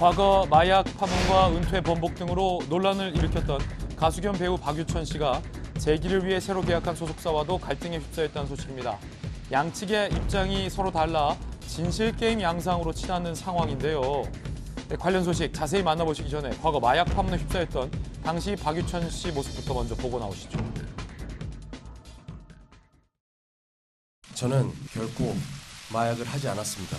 과거 마약 파문과 은퇴 번복 등으로 논란을 일으켰던 가수 겸 배우 박유천 씨가 재기를 위해 새로 계약한 소속사와도 갈등에 휩싸였다는 소식입니다. 양측의 입장이 서로 달라 진실 게임 양상으로 치닫는 상황인데요. 네, 관련 소식 자세히 만나보시기 전에 과거 마약 파문에 휩싸였던 당시 박유천 씨 모습부터 먼저 보고 나오시죠. 저는 결코 마약을 하지 않았습니다.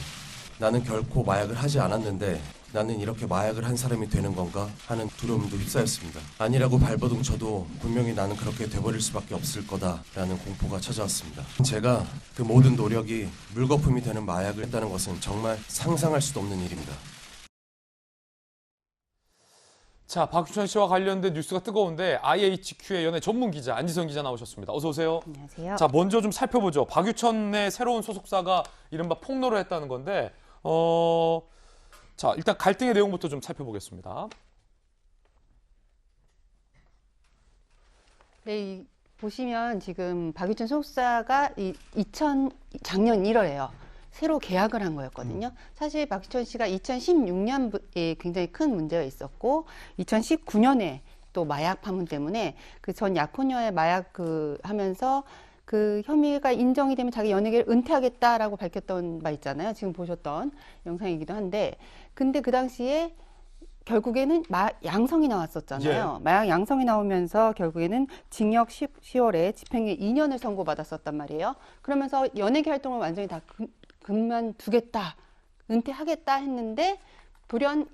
나는 결코 마약을 하지 않았는데 나는 이렇게 마약을 한 사람이 되는 건가 하는 두려움도 휩싸였습니다. 아니라고 발버둥 쳐도 분명히 나는 그렇게 돼버릴 수밖에 없을 거다라는 공포가 찾아왔습니다. 제가 그 모든 노력이 물거품이 되는 마약을 했다는 것은 정말 상상할 수도 없는 일입니다. 자, 박유천 씨와 관련된 뉴스가 뜨거운데 IHQ의 연예 전문 기자 안지성 기자 나오셨습니다. 어서 오세요. 안녕하세요. 자, 먼저 좀 살펴보죠. 박유천의 새로운 소속사가 이른바 폭로를 했다는 건데, 어, 자, 일단 갈등의 내용부터 좀 살펴보겠습니다. 네, 이, 보시면 지금 박유천 소속사가 이 2000, 작년 1월에요. 새로 계약을 한 거였거든요. 사실 박유천 씨가 2016년에 굉장히 큰 문제가 있었고, 2019년에 또 마약 파문 때문에 그 전 약혼녀의 마약 그 하면서 그 혐의가 인정이 되면 자기 연예계를 은퇴하겠다라고 밝혔던 바 있잖아요. 지금 보셨던 영상이기도 한데, 근데 그 당시에 결국에는 마, 양성이 나왔었잖아요. 마약 양성이 나오면서 결국에는 징역 10, 10월에 집행유예 2년을 선고받았었단 말이에요. 그러면서 연예계 활동을 완전히 다 금, 그만두겠다, 은퇴하겠다 했는데 돌연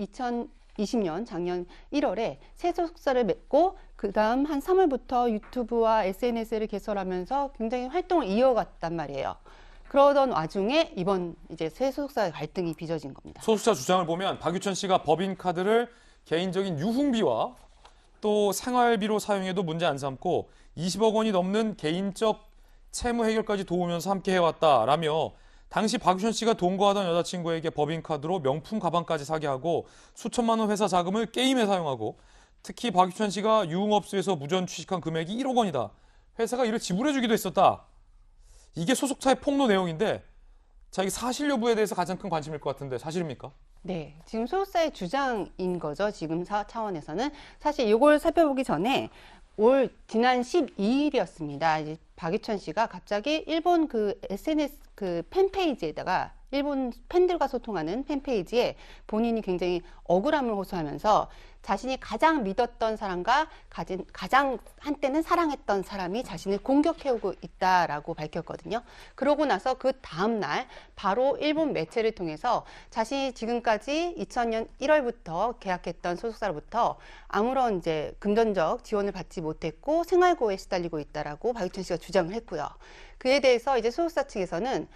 2020년 작년 1월에 새 소속사를 맺고 그 다음 한 3월부터 유튜브와 SNS를 개설하면서 굉장히 활동을 이어갔단 말이에요. 그러던 와중에 이번 이제 새 소속사의 갈등이 빚어진 겁니다. 소속사 주장을 보면 박유천 씨가 법인카드를 개인적인 유흥비와 또 생활비로 사용해도 문제 안 삼고 20억 원이 넘는 개인적 채무 해결까지 도우면서 함께 해왔다라며 당시 박유천 씨가 동거하던 여자친구에게 법인카드로 명품 가방까지 사게 하고 수천만 원 회사 자금을 게임에 사용하고 특히 박유천 씨가 유흥업소에서 무전 취직한 금액이 1억 원이다. 회사가 이를 지불해주기도 했었다. 이게 소속사의 폭로 내용인데 자, 이 사실 여부에 대해서 가장 큰 관심일 것 같은데 사실입니까? 네, 지금 소속사의 주장인 거죠. 지금 사 차원에서는 사실 이걸 살펴보기 전에 올 지난 12일이었습니다. 이제 박유천 씨가 갑자기 일본 그 SNS 그 팬페이지에다가 일본 팬들과 소통하는 팬페이지에 본인이 굉장히 억울함을 호소하면서 자신이 가장 믿었던 사람과 가진, 가장 한때는 사랑했던 사람이 자신을 공격해오고 있다라고 밝혔거든요. 그러고 나서 그 다음날 바로 일본 매체를 통해서 자신이 지금까지 2000년 1월부터 계약했던 소속사로부터 아무런 이제 금전적 지원을 받지 못했고 생활고에 시달리고 있다라고 박유천 씨가 주장을 했고요. 그에 대해서 이제 소속사 측에서는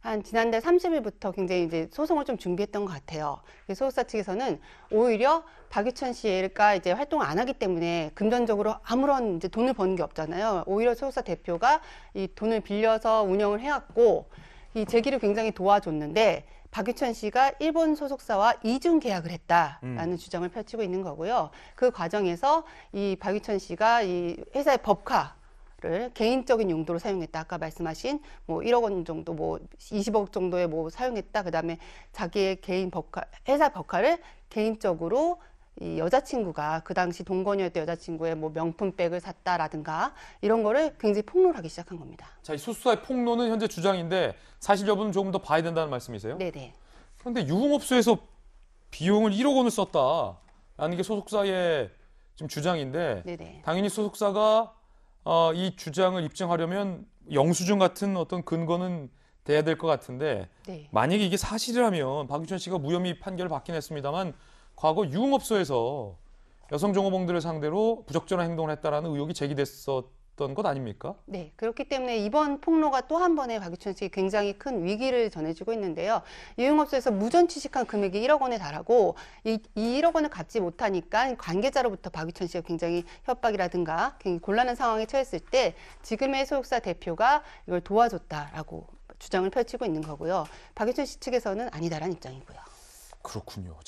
한 지난달 30일부터 굉장히 이제 소송을 좀 준비했던 것 같아요. 소속사 측에서는 오히려 박유천 씨가 이제 활동을 안 하기 때문에 금전적으로 아무런 이제 돈을 버는 게 없잖아요. 오히려 소속사 대표가 이 돈을 빌려서 운영을 해왔고 이 재기를 굉장히 도와줬는데 박유천 씨가 일본 소속사와 이중 계약을 했다라는 음. 주장을 펼치고 있는 거고요. 그 과정에서 이 박유천 씨가 이 회사의 법카 를 개인적인 용도로 사용했다. 아까 말씀하신 뭐 1억 원 정도 뭐 20억 정도의 뭐 사용했다. 그 다음에 자기의 개인 법카 회사 법카를 개인적으로 이 여자친구가 그 당시 동거녀였던 여자친구의 뭐 명품백을 샀다라든가 이런 거를 굉장히 폭로를 하기 시작한 겁니다. 자, 이 수수사의 폭로는 현재 주장인데 사실 여부는 조금 더 봐야 된다는 말씀이세요? 네네. 그런데 유흥업소에서 비용을 1억 원을 썼다라는 게 소속사의 지금 주장인데 네네. 당연히 소속사가 어, 이 주장을 입증하려면 영수증 같은 어떤 근거는 돼야 될 것 같은데 네. 만약에 이게 사실이라면 박유천 씨가 무혐의 판결을 받긴 했습니다만 과거 유흥업소에서 여성 종업원들을 상대로 부적절한 행동을 했다라는 의혹이 제기됐었 던 것 아닙니까? 네, 그렇기 때문에 이번 폭로가 또 한 번에 박유천 씨에 굉장히 큰 위기를 전해주고 있는데요. 유흥업소에서 무전 취직한 금액이 1억 원에 달하고 이, 이 1억 원을 갚지 못하니까 관계자로부터 박유천 씨가 굉장히 협박이라든가 굉장히 곤란한 상황에 처했을 때 지금의 소속사 대표가 이걸 도와줬다라고 주장을 펼치고 있는 거고요. 박유천 씨 측에서는 아니다라는 입장이고요. 그렇군요. 자,